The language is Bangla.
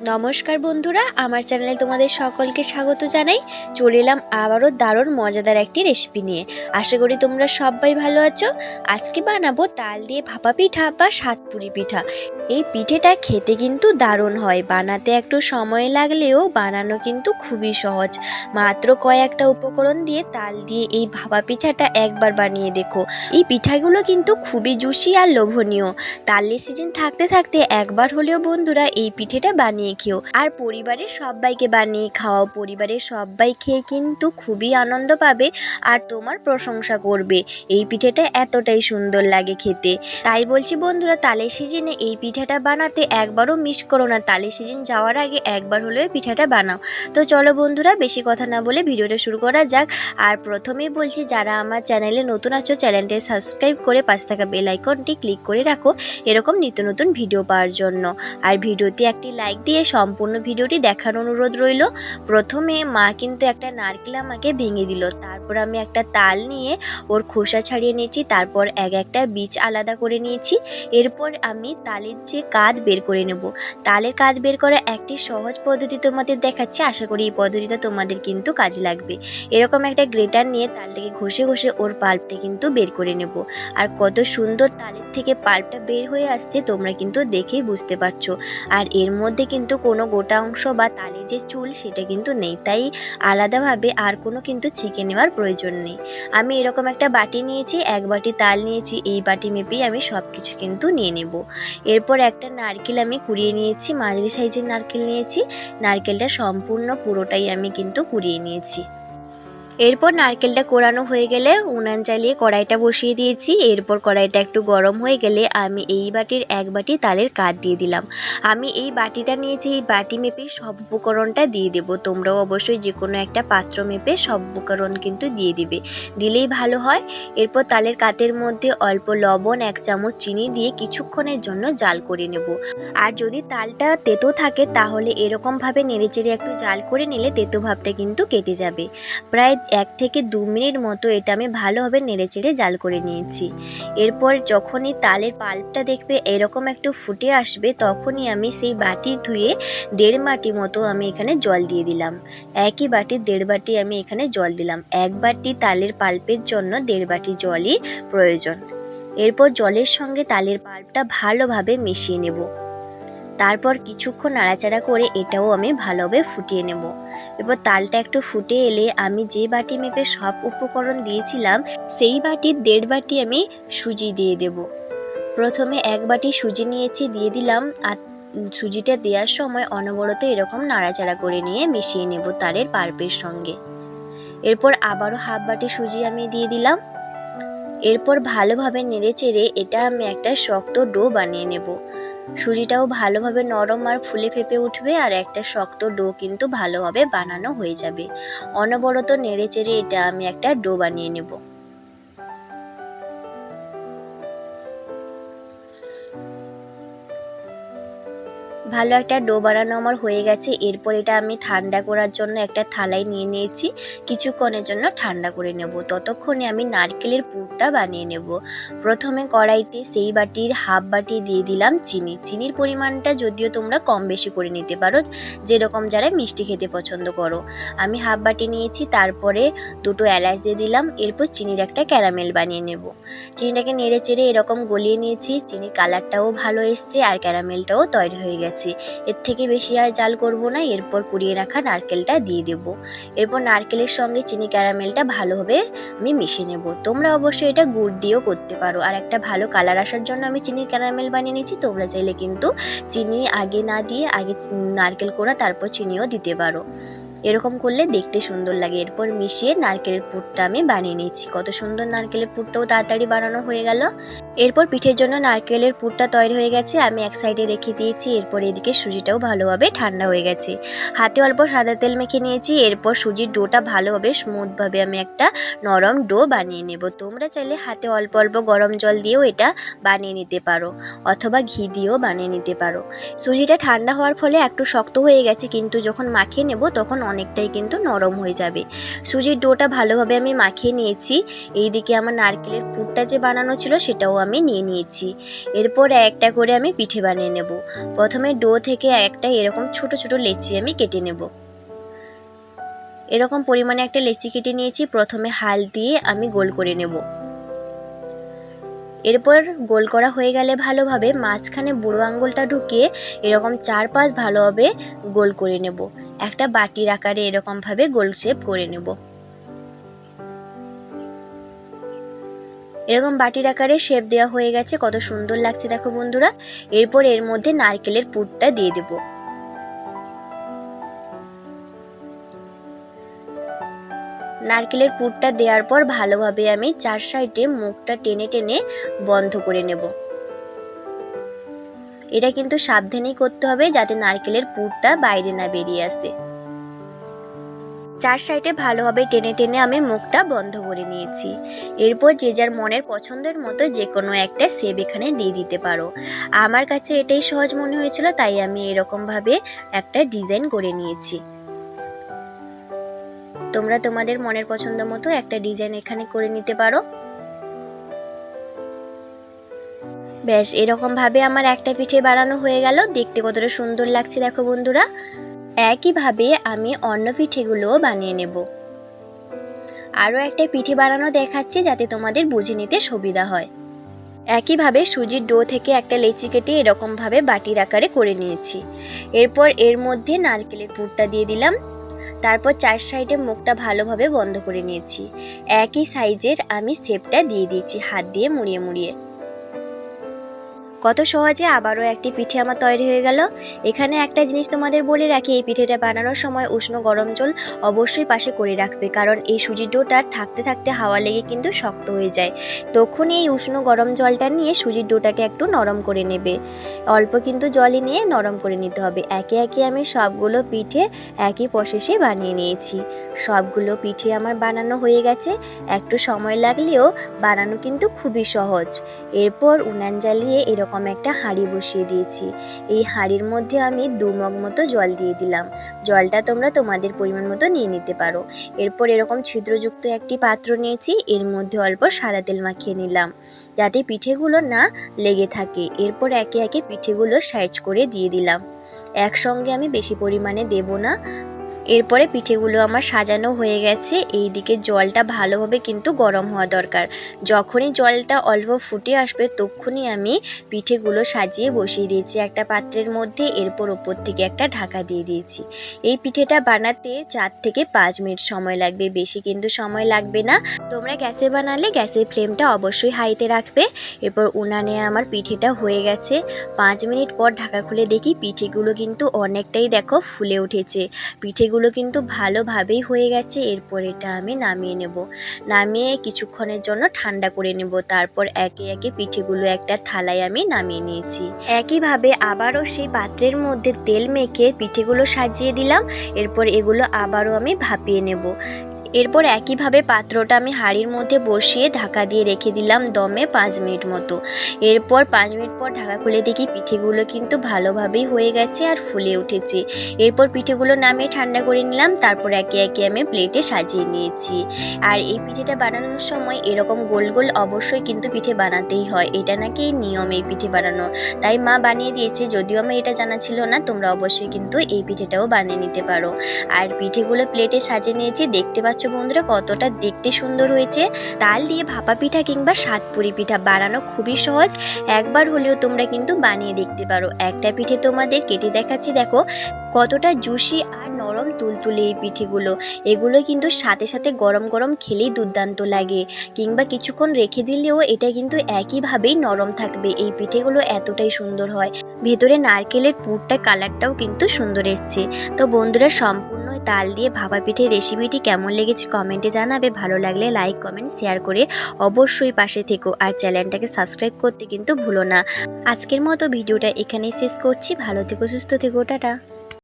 নমস্কার বন্ধুরা, আমার চ্যানেলে তোমাদের সকলকে স্বাগত জানাই। চলে এলাম আবারও দারুণ মজাদার একটি রেসিপি নিয়ে। আশা করি তোমরা সবাই ভালো আছো। আজকে বানাবো তাল দিয়ে ভাপা পিঠা বা সাতপুরি পিঠা। এই পিঠেটা খেতে কিন্তু দারুণ হয়। বানাতে একটু সময় লাগলেও বানানো কিন্তু খুবই সহজ। মাত্র কয়েকটা উপকরণ দিয়ে তাল দিয়ে এই ভাপা পিঠাটা একবার বানিয়ে দেখো। এই পিঠাগুলো কিন্তু খুবই জুসি আর লোভনীয়। তালের সিজন থাকতে থাকতে একবার হলেও বন্ধুরা এই পিঠেটা বানিয়ে খেও। আর পরিবারের সবাইকে বানিয়ে খাওয়াও। পরিবারের সবাই খেয়ে কিন্তু খুবই আনন্দ পাবে আর তোমার প্রশংসা করবে। এই পিঠেটা এতটাই সুন্দর লাগে খেতে। তাই বলছি বন্ধুরা, তালে সিজনে এই পিঠাটা বানাতে একবারও মিস করো না। তালে সিজন যাওয়ার আগে একবার হলেও পিঠাটা বানাও। তো চলো বন্ধুরা, বেশি কথা না বলে ভিডিওটা শুরু করা যাক। আর প্রথমেই বলছি, যারা আমার চ্যানেলে নতুন আছো, চ্যানেলটি সাবস্ক্রাইব করে পাশে থাকা বেল আইকনটি ক্লিক করে রাখো। এরকম নিত্য নতুন ভিডিও পাওয়ার জন্য। আর ভিডিওতে একটি লাইক দিয়ে সম্পূর্ণ ভিডিওটি দেখার অনুরোধ রইল। প্রথমে মা কিন্তু একটা নারকেল আমাকে ভেঙে দিল। তারপর আমি একটা তাল নিয়ে ওর খোসা ছাড়িয়ে নিয়েছি, তারপর এক একটা বীজ আলাদা করে নিয়েছি। এরপর আমি তালের যে কাঠ বের করে নেব। তালের কাঠ বের করা একটি সহজ পদ্ধতি তোমাদের দেখাচ্ছি। আশা করি এই পদ্ধতিটা তোমাদের কিন্তু কাজে লাগবে। এরকম একটা গ্রেটার নিয়ে তালটাকে ঘষে ঘষে ওর পাল্পটা কিন্তু বের করে নেব। আর কত সুন্দর তালের থেকে পাল্পটা বের হয়ে আসছে, তোমরা কিন্তু দেখেই বুঝতে পারছ। আর এর মধ্যে কিন্তু কোনো গোটা অংশ বা তালে যে চুল সেটা কিন্তু নেই। তাই আলাদাভাবে আর কোনো কিন্তু ছেঁকে নেওয়ার প্রয়োজন নেই। আমি এরকম একটা বাটি নিয়েছি, এক বাটি তাল নিয়েছি, এই বাটি মেপেই আমি সব কিছু কিন্তু নিয়ে নেব। এরপর একটা নারকেল আমি কুড়িয়ে নিয়েছি, মাঝারি সাইজের নারকেল নিয়েছি। নারকেলটা সম্পূর্ণ পুরোটাই আমি কিন্তু কুড়িয়ে নিয়েছি। এরপর নারকেলটা কোরানো হয়ে গেলে উনান চালিয়ে কড়াইটা বসিয়ে দিয়েছি। এরপর কড়াইটা একটু গরম হয়ে গেলে আমি এই বাটির এক বাটি তালের কাঠ দিয়ে দিলাম। আমি এই বাটিটা নিয়েছি, এই বাটি মেপে সব উপকরণটা দিয়ে দেব। তোমরাও অবশ্যই যে কোনো একটা পাত্র মেপে সব উপকরণ কিন্তু দিয়ে দিবে। দিলেই ভালো হয়। এরপর তালের কাতের মধ্যে অল্প লবণ, এক চামচ চিনি দিয়ে কিছুক্ষণের জন্য জাল করে নেব। আর যদি তালটা তেতো থাকে, তাহলে এরকমভাবে নেড়েচেড়ে একটু জাল করে নিলে তেতো ভাবটা কিন্তু কেটে যাবে। প্রায় এক থেকে দু মিনিট মতো এটা আমি ভালোভাবে নেড়েচেড়ে জাল করে নিয়েছি। এরপর যখনই তালের পাল্পটা দেখবে এরকম একটু ফুটে আসবে, তখনই আমি সেই বাটি ধুয়ে দেড় বাটি মতো আমি এখানে জল দিয়ে দিলাম। একই বাটি দেড় বাটি আমি এখানে জল দিলাম। এক বাটি তালের পাল্পের জন্য দেড় বাটি জলই প্রয়োজন। এরপর জলের সঙ্গে তালের পাল্পটা ভালোভাবে মিশিয়ে নেব। তারপর কিছুক্ষণ নাড়াচাড়া করে এটাও আমি ভালোভাবে ফুটিয়ে নেব। এবার তালটা একটু ফুটে এলে আমি যে বাটি মেপে সব উপকরণ দিয়েছিলাম, সেই বাটির দেড় বাটি আমি সুজি দিয়ে দেব। প্রথমে এক বাটি সুজি নিয়েছি, দিয়ে দিলাম। আর সুজিটা দেওয়ার সময় অনবরত এরকম নাড়াচাড়া করে নিয়ে মিশিয়ে নেব তারের পার্পের সঙ্গে। এরপর আবারও হাফ বাটি সুজি আমি দিয়ে দিলাম। এরপর ভালোভাবে নেড়ে চেড়ে এটা আমি একটা শক্ত ডো বানিয়ে নেব। সুজিটাও ভালোভাবে নরম আর ফুলে ফেপে উঠবে আর একটা শক্ত ডো কিন্তু ভালোভাবে বানানো হয়ে যাবে। অনবরত নেড়ে চেড়ে এটা আমি একটা ডো বানিয়ে নেব। ভালো একটা ডো বানানো আমার হয়ে গেছে। এরপর এটা আমি ঠান্ডা করার জন্য একটা থালায় নিয়ে নিয়েছি। কিছুক্ষণের জন্য ঠান্ডা করে নেব। ততক্ষণে আমি নারকেলের পুরটা বানিয়ে নেব। প্রথমে কড়াইতে সেই বাটির হাফ বাটি দিয়ে দিলাম চিনি। চিনির পরিমাণটা যদিও তোমরা কম বেশি করে নিতে পারো, যেরকম যারা মিষ্টি খেতে পছন্দ করো। আমি হাফ বাটি নিয়েছি, তারপরে দুটো এলাচ দিয়ে দিলাম। এরপর চিনির একটা ক্যারামেল বানিয়ে নেব। চিনিটাকে নেড়ে চেড়ে এরকম গলিয়ে নিয়েছি। চিনির কালারটাও ভালো এসছে আর ক্যারামেলটাও তৈরি হয়ে গেছে। এর থেকে বেশি আর জাল করব না, এরপর কুড়িয়ে রাখা নারকেলটা দিয়ে দেব। এরপর নারকেলের সঙ্গে চিনি ক্যারামেলটা ভালোভাবে আমি মিশিয়ে নেব। তোমরা অবশ্যই এটা গুড় দিয়েও করতে পারো। আর একটা ভালো কালার আসার জন্য আমি চিনির ক্যারামেল বানিয়ে নিয়েছি। তোমরা চাইলে কিন্তু চিনি আগে না দিয়ে আগে নারকেল কোড়া, তারপর চিনিও দিতে পারো। এরকম করলে দেখতে সুন্দর লাগে। এরপর মিশিয়ে নারকেলের পুরটা আমি বানিয়ে নিয়েছি। কত সুন্দর নারকেলের পুরটাও তাড়াতাড়ি বানানো হয়ে গেল। এরপর পিঠের জন্য নারকেলের পুরটা তৈরি হয়ে গেছে। আমি এক সাইডে রেখে দিয়েছি। এরপর এদিকে সুজিটাও ভালোভাবে ঠান্ডা হয়ে গেছে। হাতে অল্প সাদা তেল মেখে নিয়েছি। এরপর সুজির ডোটা ভালোভাবে স্মুথভাবে আমি একটা নরম ডো বানিয়ে নেব। তোমরা চাইলে হাতে অল্প অল্প গরম জল দিয়েও এটা বানিয়ে নিতে পারো অথবা ঘি দিয়েও বানিয়ে নিতে পারো। সুজিটা ঠান্ডা হওয়ার ফলে একটু শক্ত হয়ে গেছে, কিন্তু যখন মাখিয়ে নেব তখন অনেকটাই কিন্তু নরম হয়ে যাবে। সুজির ডোটা ভালোভাবে আমি মাখিয়ে নিয়েছি। এইদিকে আমার নারকেলের পুরটা যে বানানো ছিল সেটাও আমি আমি নিয়ে নিয়েছি। এরপর একটা করে আমি পিঠে বানিয়ে নেব। প্রথমে ডো থেকে একটা এরকম ছোট ছোট লেচি আমি কেটে নেব। এরকম পরিমাণে একটা লেচি কেটে নিয়েছি। প্রথমে হাল দিয়ে আমি গোল করে নেব। এরপর গোল করা হয়ে গেলে ভালোভাবে মাঝখানে বুড়ো আঙ্গুলটা ঢুকিয়ে এরকম চার পাঁচ ভালোভাবে গোল করে নেব। একটা বাটির আকারে এরকমভাবে গোল শেপ করে নেব। এরকম বাটির আকারে শেপ দেওয়া হয়ে গেছে, কত সুন্দর লাগছে দেখো বন্ধুরা। এরপর এর মধ্যে নারকেলের পুরটা দিয়ে দেব। নারকেলের পুরটা দেওয়ার পর ভালোভাবে আমি চার সাইডে মুখটা টেনে টেনে বন্ধ করে নেব। এটা কিন্তু সাবধানেই করতে হবে যাতে নারকেলের পুরটা বাইরে না বেরিয়ে আসে। চার সাইডে ভালোভাবে টেনে টেনে আমি মুখটা বন্ধ করে নিয়েছি। এরপর যে যার মনের পছন্দের মতো যে কোনো একটা সেব এখানে দিয়ে দিতে পারো। আমার কাছে এটাই সহজ মনে হয়েছিল, তাই আমি এরকমভাবে একটা ডিজাইন করে নিয়েছি। তোমরা তোমাদের মনের পছন্দ মতো একটা ডিজাইন এখানে করে নিতে পারো। ব্যাস, এরকমভাবে আমার একটা পিঠে বানানো হয়ে গেল। দেখতে কতটা সুন্দর লাগছে, দেখো বন্ধুরা। একইভাবে আমি অন্য পিঠেগুলোও বানিয়ে নেব। আরও একটা পিঠে বানানো দেখাচ্ছি যাতে তোমাদের বুঝে নিতে সুবিধা হয়। একইভাবে সুজির ডো থেকে একটা লেচি কেটে এরকমভাবে বাটির আকারে করে নিয়েছি। এরপর এর মধ্যে নারকেলের পুরটা দিয়ে দিলাম। তারপর চার সাইডে মুখটা ভালোভাবে বন্ধ করে নিয়েছি। একই সাইজের আমি শেপটা দিয়ে দিয়েছি, হাত দিয়ে মুড়িয়ে মুড়িয়ে। কত সহজে আবারও একটি পিঠে আমার তৈরি হয়ে গেল। এখানে একটা জিনিস তোমাদের বলে রাখি, এই পিঠেটা বানানোর সময় উষ্ণ গরম জল অবশ্যই পাশে করে রাখবে, কারণ এই সুজির ডোটা থাকতে থাকতে হাওয়া লেগে কিন্তু শক্ত হয়ে যায়। তখন এই উষ্ণ গরম জলটা নিয়ে সুজির ডোটাকে একটু নরম করে নেবে। অল্প কিন্তু জলই নিয়ে নরম করে নিতে হবে। একে একে আমি সবগুলো পিঠে একই প্রসেসে বানিয়ে নিয়েছি। সবগুলো পিঠে আমার বানানো হয়ে গেছে। একটু সময় লাগলেও বানানো কিন্তু খুবই সহজ। এরপর উনান জ্বালিয়ে এরকম একটা হাঁড়ি বসিয়ে দিয়েছি। এই হাঁড়ির মধ্যে আমি দু মগ মতো জল দিয়ে দিলাম। জলটা তোমরা তোমাদের পরিমাণ মতো নিয়ে নিতে পারো। এরপর এরকম ছিদ্রযুক্ত একটি পাত্র নিয়েছি। এর মধ্যে অল্প সাদা তেল মাখিয়ে নিলাম। যাতে পিঠেগুলো না লেগে থাকে। এরপর একে একে পিঠেগুলো সাইজ করে দিয়ে দিলাম। একসঙ্গে আমি বেশি পরিমাণে দেব না। এরপরে পিঠেগুলো আমার সাজানো হয়ে গেছে। এই দিকে জলটা ভালোভাবে কিন্তু গরম হওয়া দরকার। যখনই জলটা অল্প ফুটে আসবে তখনই আমি পিঠেগুলো সাজিয়ে বসিয়ে দিয়েছি একটা পাত্রের মধ্যে। এরপর ওপর থেকে একটা ঢাকা দিয়ে দিয়েছি। এই পিঠেটা বানাতে চার থেকে পাঁচ মিনিট সময় লাগবে। বেশি কিন্তু সময় লাগবে না। তোমরা গ্যাসে বানালে গ্যাসের ফ্লেমটা অবশ্যই হাইতে রাখবে। এরপর উনানে আমার পিঠেটা হয়ে গেছে। পাঁচ মিনিট পর ঢাকা খুলে দেখি পিঠেগুলো কিন্তু অনেকটাই দেখো ফুলে উঠেছে। পিঠেগুলো কিন্তু ভালোভাবেই হয়ে গেছে। এরপর এটা আমি নামিয়ে নেব। নামিয়ে কিছুক্ষণের জন্য ঠান্ডা করে নেব। তারপর একে একে পিঠেগুলো একটা থালায় আমি নামিয়ে নিয়েছি। একইভাবে আবারও সেই পাত্রের মধ্যে তেল মেখে পিঠেগুলো সাজিয়ে দিলাম। এরপর এগুলো আবারও আমি ভাপিয়ে নেব। এরপর একইভাবে পাত্রটা আমি হাঁড়ির মধ্যে বসিয়ে ঢাকা দিয়ে রেখে দিলাম দমে পাঁচ মিনিট মতো। এরপর পাঁচ মিনিট পর ঢাকা খুলে দেখি পিঠেগুলো কিন্তু ভালোভাবেই হয়ে গেছে আর ফুলে উঠেছে। এরপর পিঠেগুলো নামিয়ে ঠান্ডা করে নিলাম, তারপর একে একে আমি প্লেটে সাজিয়ে নিয়েছি। আর এই পিঠেটা বানানোর সময় এরকম গোল গোল অবশ্যই কিন্তু পিঠে বানাতেই হয়। এটা নাকি নিয়ম এই পিঠে বানানোর। তাই মা বানিয়ে দিয়েছে, যদিও আমার এটা জানা ছিল না, তোমরা অবশ্যই কিন্তু এই পিঠেটাও বানিয়ে নিতে পারো। আর পিঠেগুলো প্লেটে সাজিয়ে নিয়েছি, দেখতে পাচ্ছ বন্ধুরা, কতটা দেখতে সুন্দর হয়েছে। তাল দিয়ে ভাপা পিঠা কিংবা সাতপুরি পিঠা বানানো খুবই সহজ। একবার হলেও তোমরা কিন্তু বানিয়ে দেখতে পারো। একটা পিঠে তোমাদের কেটে দেখাচ্ছি, দেখো। কতটা জুসি আর নরম তুলতুলে এই পিঠেগুলো। এগুলো কিন্তু সাথে সাথে গরম গরম খেলেই দুর্দান্ত লাগে। কিংবা কিছুক্ষণ রেখে দিলেও এটা কিন্তু একইভাবেই নরম থাকবে। এই পিঠেগুলো এতটাই সুন্দর হয়। ভেতরে নারকেলের পুরটা কালারটাও কিন্তু সুন্দর এসছে। তো বন্ধুরা, সম্পূর্ণ তাল দিয়ে ভাপা পিঠে রেসিপিটি কেমন লেগেছে কমেন্টে জানাবে। ভালো লাগলে লাইক, কমেন্ট, শেয়ার করে অবশ্যই পাশে থেকো আর চ্যানেলটাকে সাবস্ক্রাইব করতে কিন্তু ভুলো না। আজকের মতো ভিডিওটা এখানেই শেষ করছি। ভালো থেকো, সুস্থ থেকো, টাটা।